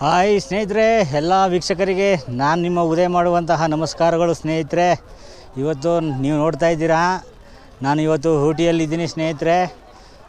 Hi ಸ್ನೇಹಿತರೆ, ಎಲ್ಲ ವೀಕ್ಷಕರಿಗೆ ನಾನು ನಿಮ್ಮ ಉದಯ ಮಾಡುವಂತಹ ನಮಸ್ಕಾರಗಳು ಸ್ನೇಹಿತರೆ. ಇವತ್ತು ನೀವು ನೋಡ್ತಾ ಇದ್ದೀರಾ, ನಾನು ಇವತ್ತು ಊಟಿಯಲ್ಲಿದ್ದೀನಿ ಸ್ನೇಹಿತರೆ.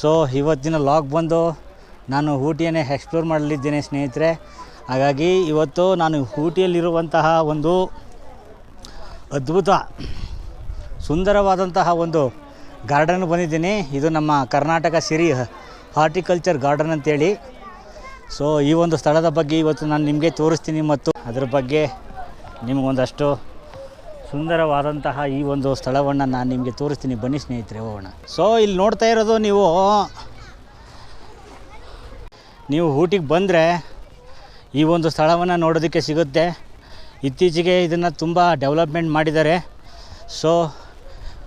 ಸೊ ಇವತ್ತಿನ ಲಾಗ್ ಬಂದು ನಾನು ಊಟಿಯನ್ನೇ ಎಕ್ಸ್ಪ್ಲೋರ್ ಮಾಡಲಿದ್ದೇನೆ ಸ್ನೇಹಿತರೆ. ಹಾಗಾಗಿ ಇವತ್ತು ನಾನು ಊಟಿಯಲ್ಲಿರುವಂತಹ ಒಂದು ಅದ್ಭುತ, ಸುಂದರವಾದಂತಹ ಒಂದು ಗಾರ್ಡನ್ ಬಂದಿದ್ದೀನಿ. ಇದು ನಮ್ಮ ಕರ್ನಾಟಕ ಸಿರಿ ಹಾರ್ಟಿಕಲ್ಚರ್ ಗಾರ್ಡನ್ ಅಂತೇಳಿ. ಸೊ ಈ ಒಂದು ಸ್ಥಳದ ಬಗ್ಗೆ ಇವತ್ತು ನಾನು ನಿಮಗೆ ತೋರಿಸ್ತೀನಿ ಮತ್ತು ಅದರ ಬಗ್ಗೆ ನಿಮಗೊಂದಷ್ಟು ಸುಂದರವಾದಂತಹ ಈ ಒಂದು ಸ್ಥಳವನ್ನು ನಾನು ನಿಮಗೆ ತೋರಿಸ್ತೀನಿ. ಬನ್ನಿ ಸ್ನೇಹಿತರೆ, ಹೋಗೋಣ. ಸೊ ಇಲ್ಲಿ ನೋಡ್ತಾ ಇರೋದು ನೀವು ನೀವು ಊಟಿಗೆ ಬಂದರೆ ಈ ಒಂದು ಸ್ಥಳವನ್ನು ನೋಡೋದಕ್ಕೆ ಸಿಗುತ್ತೆ. ಇತ್ತೀಚೆಗೆ ಇದನ್ನು ತುಂಬ ಡೆವಲಪ್ಮೆಂಟ್ ಮಾಡಿದ್ದಾರೆ. ಸೊ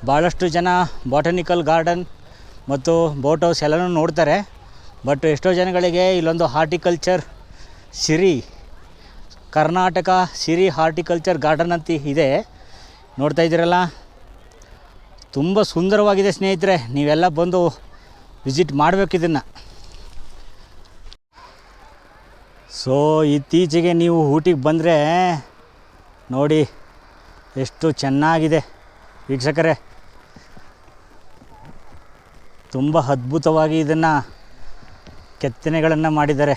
ಭಾಳಷ್ಟು ಜನ ಬಾಟನಿಕಲ್ ಗಾರ್ಡನ್ ಮತ್ತು ಬೋಟ್ ಹೌಸ್ ಎಲ್ಲನೂ ನೋಡ್ತಾರೆ. ಬಟ್ ಎಷ್ಟೋ ಜನಗಳಿಗೆ ಇಲ್ಲೊಂದು horticulture Siri, Karnataka Siri horticulture garden ಅಂತ ಇದೆ. ನೋಡ್ತಾ ಇದ್ದೀರಲ್ಲ? ತುಂಬ ಸುಂದರವಾಗಿದೆ ಸ್ನೇಹಿತರೆ, ನೀವೆಲ್ಲ ಬಂದು ವಿಸಿಟ್ ಮಾಡಬೇಕು ಇದನ್ನು. ಸೊ ಇತ್ತೀಚೆಗೆ ನೀವು ಊಟಿಗೆ ಬಂದರೆ, ನೋಡಿ, ಎಷ್ಟು ಚೆನ್ನಾಗಿದೆ ವೀಕ್ಷಕರೇ. ತುಂಬ ಅದ್ಭುತವಾಗಿ ಇದನ್ನು ಕೆತ್ತನೆಗಳನ್ನು ಮಾಡಿದ್ದಾರೆ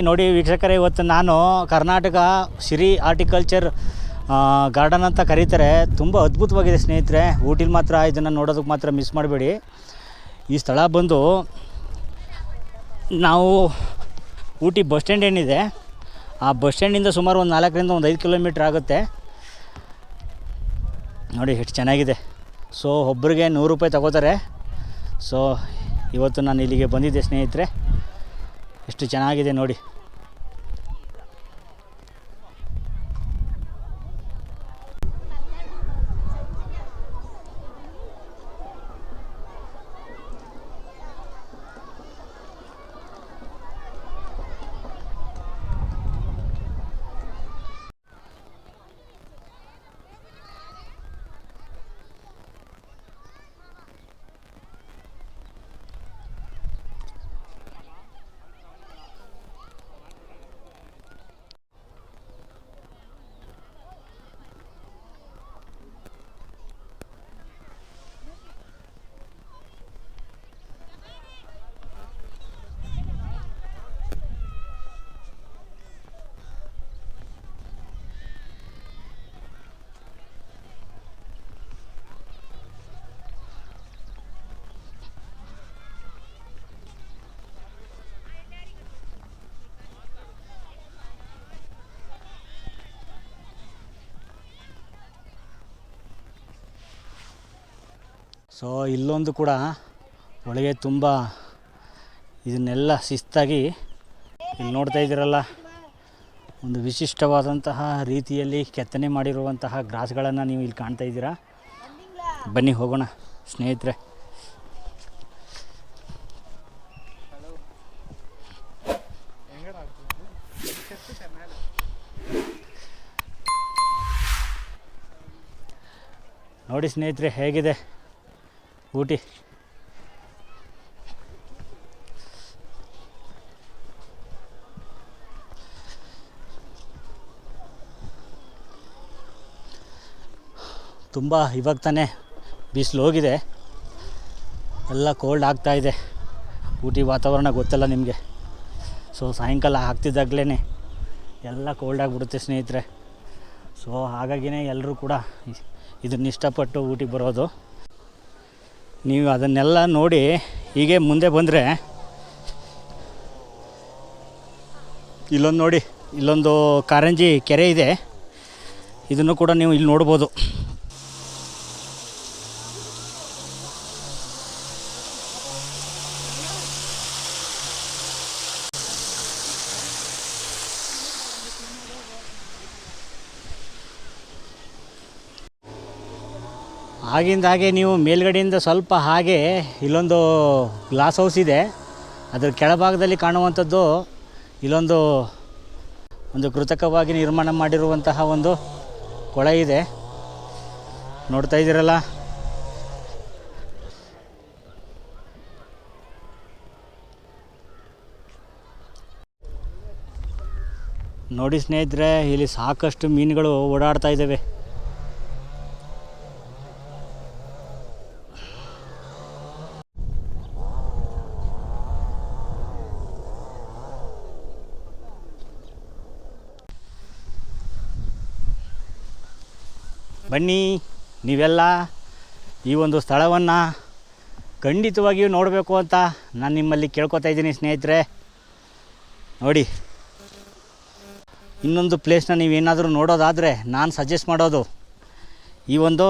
ನೋಡಿ ವೀಕ್ಷಕರೇ, ಇವತ್ತು ನಾನು ಕರ್ನಾಟಕ ಸಿರಿ ಆರ್ಟಿಕಲ್ಚರ್ ಗಾರ್ಡನ್ ಅಂತ ಕರೀತಾರೆ. ತುಂಬ ಅದ್ಭುತವಾಗಿದೆ ಸ್ನೇಹಿತರೆ. ಊಟಿಲಿ ಮಾತ್ರ ಇದನ್ನು ನೋಡೋದಕ್ಕೆ ಮಾತ್ರ ಮಿಸ್ ಮಾಡಬೇಡಿ. ಈ ಸ್ಥಳ ಬಂದು ನಾವು ಊಟಿ ಬಸ್ ಸ್ಟ್ಯಾಂಡ್ ಏನಿದೆ, ಆ ಬಸ್ ಸ್ಟ್ಯಾಂಡಿಂದ ಸುಮಾರು ಒಂದು ನಾಲ್ಕರಿಂದ ಒಂದು ಐದು ಕಿಲೋಮೀಟ್ರ್ ಆಗುತ್ತೆ. ನೋಡಿ, ಎಷ್ಟು ಚೆನ್ನಾಗಿದೆ. ಸೊ ಒಬ್ಬರಿಗೆ ನೂರು ರೂಪಾಯಿ ತಗೋತಾರೆ. ಸೊ ಇವತ್ತು ನಾನು ಇಲ್ಲಿಗೆ ಬಂದಿದ್ದೆ ಸ್ನೇಹಿತರೆ. ಎಷ್ಟು ಚೆನ್ನಾಗಿದೆ ನೋಡಿ. ಸೊ ಇಲ್ಲೊಂದು ಕೂಡ ಒಳಗೆ ತುಂಬ ಇದನ್ನೆಲ್ಲ ಶಿಸ್ತಾಗಿ ಇಲ್ಲಿ ನೋಡ್ತಾ ಇದ್ದೀರಲ್ಲ, ಒಂದು ವಿಶಿಷ್ಟವಾದಂತಹ ರೀತಿಯಲ್ಲಿ ಕೆತ್ತನೆ ಮಾಡಿರುವಂತಹ ಗ್ರಾಸ್ಗಳನ್ನು ನೀವು ಇಲ್ಲಿ ಕಾಣ್ತಾ ಇದ್ದೀರಾ. ಬನ್ನಿ ಹೋಗೋಣ ಸ್ನೇಹಿತರೆ. ನೋಡಿ ಸ್ನೇಹಿತರೆ, ಹೇಗಿದೆ? ಊಟಿ. ತುಂಬ ಇವಾಗ ತಾನೇ ಬಿಸಿಲು ಹೋಗಿದೆ. ಎಲ್ಲ ಕೋಲ್ಡ್ ಆಗ್ತಾ ಇದೆ. ಊಟಿ ವಾತಾವರಣ ಗೊತ್ತಲ್ಲ ನಿಮಗೆ. ಸೊ ಸಾಯಂಕಾಲ ಆಗ್ತಿದ್ದಾಗಲೇ ಎಲ್ಲ ಕೋಲ್ಡ್ ಆಗಿಬಿಡುತ್ತೆ ಸ್ನೇಹಿತರೆ. ಸೊ ಹಾಗಾಗಿನೇ ಎಲ್ಲರೂ ಕೂಡ ಇದನ್ನ ಇಷ್ಟಪಟ್ಟು ಊಟಿಗೆ ಬರೋದು. ನೀವು ಅದನ್ನೆಲ್ಲ ನೋಡಿ ಹೀಗೆ ಮುಂದೆ ಬಂದರೆ ಇಲ್ಲೊಂದು ನೋಡಿ, ಇಲ್ಲೊಂದು ಕಾರಂಜಿ ಕೆರೆ ಇದೆ. ಇದನ್ನು ಕೂಡ ನೀವು ಇಲ್ಲಿ ನೋಡ್ಬೋದು. ಆಗಿಂದ ಹಾಗೆ ನೀವು ಮೇಲ್ಗಡೆಯಿಂದ ಸ್ವಲ್ಪ ಹಾಗೆ ಇಲ್ಲೊಂದು ಗ್ಲಾಸ್ ಹೌಸ್ ಇದೆ. ಅದರ ಕೆಳಭಾಗದಲ್ಲಿ ಕಾಣುವಂಥದ್ದು ಇಲ್ಲೊಂದು ಒಂದು ಕೃತಕವಾಗಿ ನಿರ್ಮಾಣ ಮಾಡಿರುವಂತಹ ಒಂದು ಕೊಳ ಇದೆ. ನೋಡ್ತಾ ಇದ್ದೀರಲ್ಲ? ನೋಡಿ ಸ್ನೇಹಿತರೆ, ಇಲ್ಲಿ ಸಾಕಷ್ಟು ಮೀನುಗಳು ಓಡಾಡ್ತಾ ಇದ್ದಾವೆ. ಬನ್ನಿ, ನೀವೆಲ್ಲ ಈ ಒಂದು ಸ್ಥಳವನ್ನು ಖಂಡಿತವಾಗಿಯೂ ನೋಡಬೇಕು ಅಂತ ನಾನು ನಿಮ್ಮಲ್ಲಿ ಕೇಳ್ಕೊತಾ ಇದ್ದೀನಿ ಸ್ನೇಹಿತರೆ. ನೋಡಿ, ಇನ್ನೊಂದು ಪ್ಲೇಸ್ನ ನೀವೇನಾದರೂ ನೋಡೋದಾದರೆ ನಾನು ಸಜೆಸ್ಟ್ ಮಾಡೋದು ಈ ಒಂದು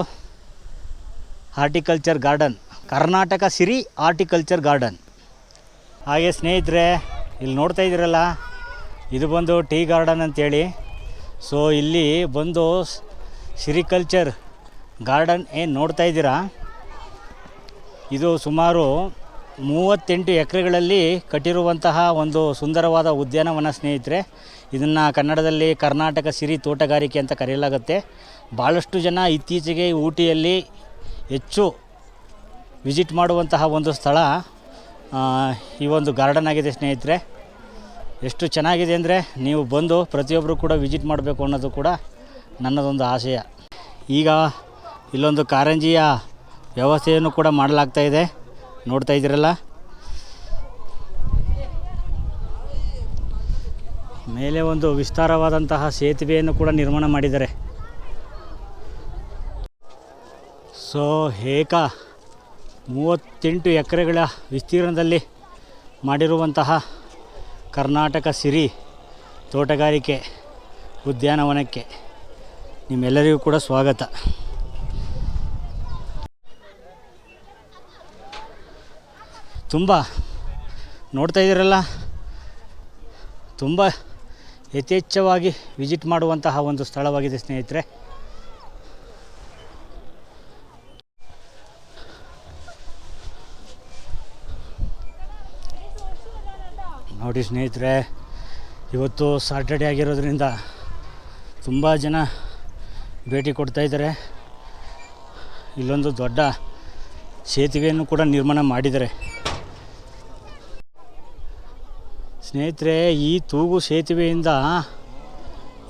horticulture garden Karnataka Siri horticulture garden ಹಾಗೆ ಸ್ನೇಹಿತರೆ, ಇಲ್ಲಿ ನೋಡ್ತಾ ಇದ್ದೀರಲ್ಲ, ಇದು ಬಂದು ಟೀ ಗಾರ್ಡನ್ ಅಂತೇಳಿ. ಸೊ ಇಲ್ಲಿ ಬಂದು ಸಿರಿಕಲ್ಚರ್ ಗಾರ್ಡನ್ ಏನು ನೋಡ್ತಾ ಇದ್ದೀರಾ? ಇದು ಸುಮಾರು ಮೂವತ್ತೆಂಟು ಎಕರೆಗಳಲ್ಲಿ ಕಟ್ಟಿರುವಂತಹ ಒಂದು ಸುಂದರವಾದ ಉದ್ಯಾನವನ ಸ್ನೇಹಿತರೆ. ಇದನ್ನು ಕನ್ನಡದಲ್ಲಿ ಕರ್ನಾಟಕ ಸಿರಿ ತೋಟಗಾರಿಕೆ ಅಂತ ಕರೆಯಲಾಗುತ್ತೆ. ಭಾಳಷ್ಟು ಜನ ಇತ್ತೀಚೆಗೆ ಊಟಿಯಲ್ಲಿ ಹೆಚ್ಚು ವಿಸಿಟ್ ಮಾಡುವಂತಹ ಒಂದು ಸ್ಥಳ ಈ ಒಂದು ಗಾರ್ಡನ್ ಆಗಿದೆ ಸ್ನೇಹಿತರೆ. ಎಷ್ಟು ಚೆನ್ನಾಗಿದೆ ಅಂದರೆ ನೀವು ಬಂದು ಪ್ರತಿಯೊಬ್ಬರು ಕೂಡ ವಿಸಿಟ್ ಮಾಡಬೇಕು ಅನ್ನೋದು ಕೂಡ ನನ್ನದೊಂದು ಆಶಯ. ಈಗ ಇಲ್ಲೊಂದು ಕಾರಂಜಿಯ ವ್ಯವಸ್ಥೆಯನ್ನು ಕೂಡ ಮಾಡಲಾಗ್ತಾ ಇದೆ. ನೋಡ್ತಾ ಇದ್ದೀರಲ್ಲ? ಮೇಲೆ ಒಂದು ವಿಸ್ತಾರವಾದಂತಹ ಸೇತುವೆಯನ್ನು ಕೂಡ ನಿರ್ಮಾಣ ಮಾಡಿದ್ದಾರೆ. ಸೊ, ಏಕ ಮೂವತ್ತೆಂಟು ಎಕರೆಗಳ ವಿಸ್ತೀರ್ಣದಲ್ಲಿ ಮಾಡಿರುವಂತಹ ಕರ್ನಾಟಕ ಸಿರಿ ತೋಟಗಾರಿಕೆ ಉದ್ಯಾನವನಕ್ಕೆ. ನಿಮ್ಮೆಲ್ಲರಿಗೂ ಕೂಡ ಸ್ವಾಗತ. ತುಂಬ ನೋಡ್ತಾ ಇದ್ದೀರಲ್ಲ? ತುಂಬ ಯಥೇಚ್ಛವಾಗಿ ವಿಸಿಟ್ ಮಾಡುವಂತಹ ಒಂದು ಸ್ಥಳವಾಗಿದೆ ಸ್ನೇಹಿತರೆ. ನೋಡಿ ಸ್ನೇಹಿತರೆ, ಇವತ್ತು ಸಾಟರ್ಡೆ ಆಗಿರೋದ್ರಿಂದ ತುಂಬ ಜನ ಭೇಟಿ ಕೊಡ್ತಾ ಇದ್ದಾರೆ. ಇಲ್ಲೊಂದು ದೊಡ್ಡ ಸೇತುವೆಯನ್ನು ಕೂಡ ನಿರ್ಮಾಣ ಮಾಡಿದ್ದಾರೆ. ಸ್ನೇಹಿತರೆ, ಈ ತೂಗು ಸೇತುವೆಯಿಂದ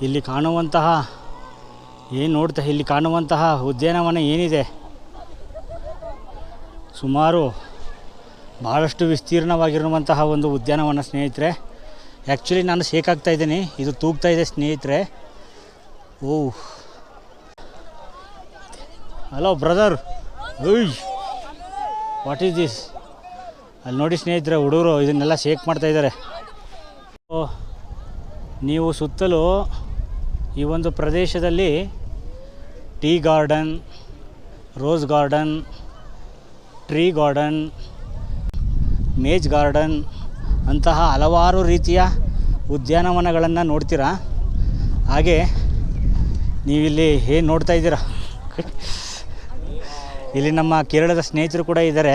ಇಲ್ಲಿ ಕಾಣುವಂತಹ, ಏನು ನೋಡ್ತಾ, ಇಲ್ಲಿ ಕಾಣುವಂತಹ ಉದ್ಯಾನವನ ಏನಿದೆ? ಸುಮಾರು ಭಾಳಷ್ಟು ವಿಸ್ತೀರ್ಣವಾಗಿರುವಂತಹ ಒಂದು ಉದ್ಯಾನವನ ಸ್ನೇಹಿತರೆ. ಆ್ಯಕ್ಚುಲಿ ನಾನು ಶೇಕ್ ಆಗ್ತಾ ಇದ್ದೀನಿ. ಇದು ತೂಗ್ತಾ ಇದೆ ಸ್ನೇಹಿತರೆ. ಓ ಹಲೋ ಬ್ರದರ್ ಉಯ್ ವಾಟ್ ಈಸ್ ದಿಸ್ ಅಲ್ಲಿ ನೋಡಿ ಸ್ನೇಹಿತರೆ ಹುಡುಗರು ಇದನ್ನೆಲ್ಲ ಶೇಕ್ ಮಾಡ್ತಾ ಇದ್ದಾರೆ. ಓ, ನೀವು ಸುತ್ತಲೂ ಈ ಒಂದು ಪ್ರದೇಶದಲ್ಲಿ tea garden rose garden tree garden maze garden ಅಂತಹ ಹಲವಾರು ರೀತಿಯ ಉದ್ಯಾನವನಗಳನ್ನು ನೋಡ್ತೀರಾ? ಹಾಗೆ ನೀವಿಲ್ಲಿ ಏನು ನೋಡ್ತಾ ಇದ್ದೀರಾ? ಇಲ್ಲಿ ನಮ್ಮ ಕೇರಳದ ಸ್ನೇಹಿತರು ಕೂಡ ಇದ್ದಾರೆ.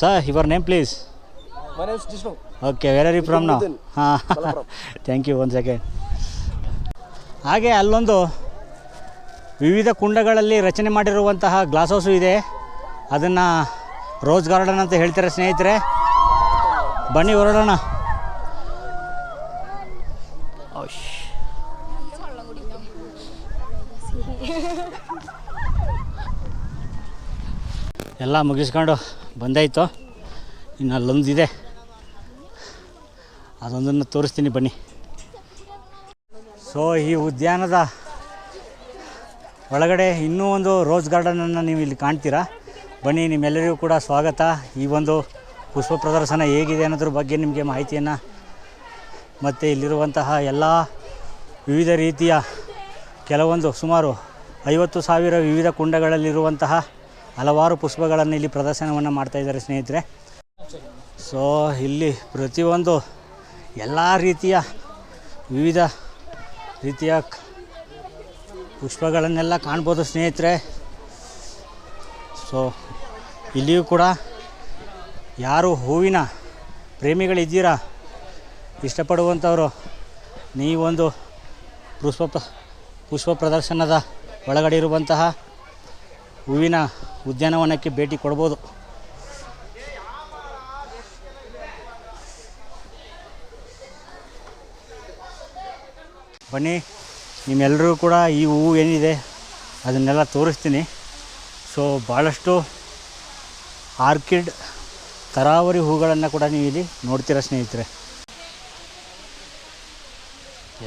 Sir your name please okay where are you from ನಾವು. ಹಾಂ ಥ್ಯಾಂಕ್ ಯು ಒಂದು ಸೆಕೆಂಡ್ ಹಾಗೆ ಅಲ್ಲೊಂದು ವಿವಿಧ ಕುಂಡಗಳಲ್ಲಿ ರಚನೆ ಮಾಡಿರುವಂತಹ ಗ್ಲಾಸ್ ಹೌಸು ಇದೆ. ಅದನ್ನು ರೋಸ್ ಗಾರ್ಡನ್ ಅಂತ ಹೇಳ್ತಾರೆ ಸ್ನೇಹಿತರೆ. ಬನ್ನಿ ಹೊರಡೋಣ. ಎಲ್ಲ ಮುಗಿಸ್ಕೊಂಡು ಬಂದಾಯಿತು. ಇನ್ನು ಅಲ್ಲೊಂದಿದೆ. ಅದೊಂದನ್ನು ತೋರಿಸ್ತೀನಿ ಬನ್ನಿ. ಸೊ ಈ ಉದ್ಯಾನದ ಒಳಗಡೆ ಇನ್ನೂ ಒಂದು ರೋಸ್ ಗಾರ್ಡನನ್ನು ನೀವು ಇಲ್ಲಿ ಕಾಣ್ತೀರಾ? ಬನ್ನಿ, ನಿಮ್ಮೆಲ್ಲರಿಗೂ ಕೂಡ ಸ್ವಾಗತ. ಈ ಒಂದು ಪುಷ್ಪ ಪ್ರದರ್ಶನ ಹೇಗಿದೆ ಅನ್ನೋದ್ರ ಬಗ್ಗೆ ನಿಮಗೆ ಮಾಹಿತಿಯನ್ನು ಮತ್ತು ಇಲ್ಲಿರುವಂತಹ ಎಲ್ಲ ವಿವಿಧ ರೀತಿಯ ಕೆಲವೊಂದು ಸುಮಾರು ಐವತ್ತು ಸಾವಿರ ವಿವಿಧ ಕುಂಡಗಳಲ್ಲಿರುವಂತಹ ಹಲವಾರು ಪುಷ್ಪಗಳನ್ನು ಇಲ್ಲಿ ಪ್ರದರ್ಶನವನ್ನು ಮಾಡ್ತಾ ಇದ್ದಾರೆ ಸ್ನೇಹಿತರೆ. ಸೊ ಇಲ್ಲಿ ಪ್ರತಿಯೊಂದು ಎಲ್ಲ ರೀತಿಯ ವಿವಿಧ ರೀತಿಯ ಪುಷ್ಪಗಳನ್ನೆಲ್ಲ ಕಾಣ್ಬೋದು ಸ್ನೇಹಿತರೆ. ಸೊ ಇಲ್ಲಿಯೂ ಕೂಡ ಯಾರು ಹೂವಿನ ಪ್ರೇಮಿಗಳಿದ್ದೀರಾ, ಇಷ್ಟಪಡುವಂಥವರು, ನೀವೊಂದು ಪುಷ್ಪ ಪುಷ್ಪ ಪ್ರದರ್ಶನದ ಒಳಗಡೆ ಇರುವಂತಹ ಹೂವಿನ ಉದ್ಯಾನವನಕ್ಕೆ ಭೇಟಿ ಕೊಡ್ಬೋದು. ಬನ್ನಿ ನಿಮ್ಮೆಲ್ಲರೂ ಕೂಡ ಈ ಹೂವು ಏನಿದೆ ಅದನ್ನೆಲ್ಲ ತೋರಿಸ್ತೀನಿ. ಸೊ ಭಾಳಷ್ಟು ಆರ್ಕಿಡ್ ತರಾವರಿ ಹೂಗಳನ್ನು ಕೂಡ ನೀವು ಇಲ್ಲಿ ನೋಡ್ತೀರ ಸ್ನೇಹಿತರೆ.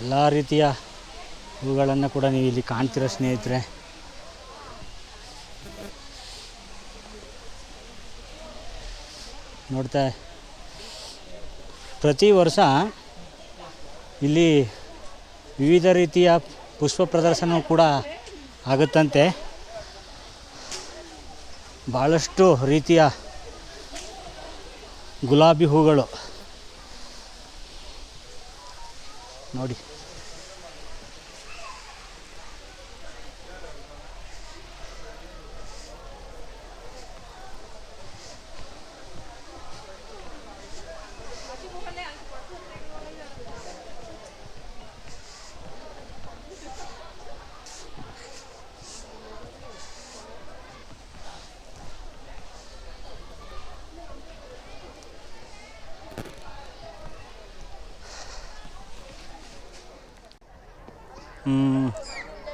ಎಲ್ಲ ರೀತಿಯ ಹೂಗಳನ್ನು ಕೂಡ ನೀವು ಇಲ್ಲಿ ಕಾಣ್ತೀರ ಸ್ನೇಹಿತರೆ. ನೋಡ್ತಾ, ಪ್ರತಿ ವರ್ಷ ಇಲ್ಲಿ ವಿವಿಧ ರೀತಿಯ ಪುಷ್ಪ ಪ್ರದರ್ಶನ ಕೂಡ ಆಗುತ್ತಂತೆ. ಭಾಳಷ್ಟು ರೀತಿಯ ಗುಲಾಬಿ ಹೂಗಳು. ನೋಡಿ.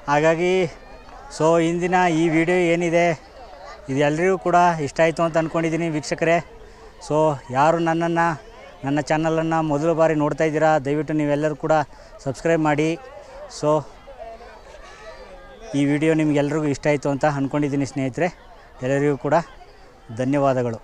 ಹಾಗಾಗಿ ಸೊ ಇಂದಿನ ಈ ವಿಡಿಯೋ ಏನಿದೆ, ಇದು ಎಲ್ಲರಿಗೂ ಕೂಡ ಇಷ್ಟ ಆಯಿತು ಅಂತ ಅಂದ್ಕೊಂಡಿದ್ದೀನಿ ವೀಕ್ಷಕರೇ. ಸೊ ಯಾರು ನನ್ನನ್ನು, ನನ್ನ ಚಾನಲನ್ನು ಮೊದಲ ಬಾರಿ ನೋಡ್ತಾ ಇದ್ದೀರಾ, ದಯವಿಟ್ಟು ನೀವೆಲ್ಲರೂ ಕೂಡ ಸಬ್ಸ್ಕ್ರೈಬ್ ಮಾಡಿ. ಸೊ ಈ ವಿಡಿಯೋ ನಿಮಗೆಲ್ರಿಗೂ ಇಷ್ಟ ಆಯಿತು ಅಂತ ಅಂದ್ಕೊಂಡಿದ್ದೀನಿ ಸ್ನೇಹಿತರೆ. ಎಲ್ಲರಿಗೂ ಕೂಡ ಧನ್ಯವಾದಗಳು.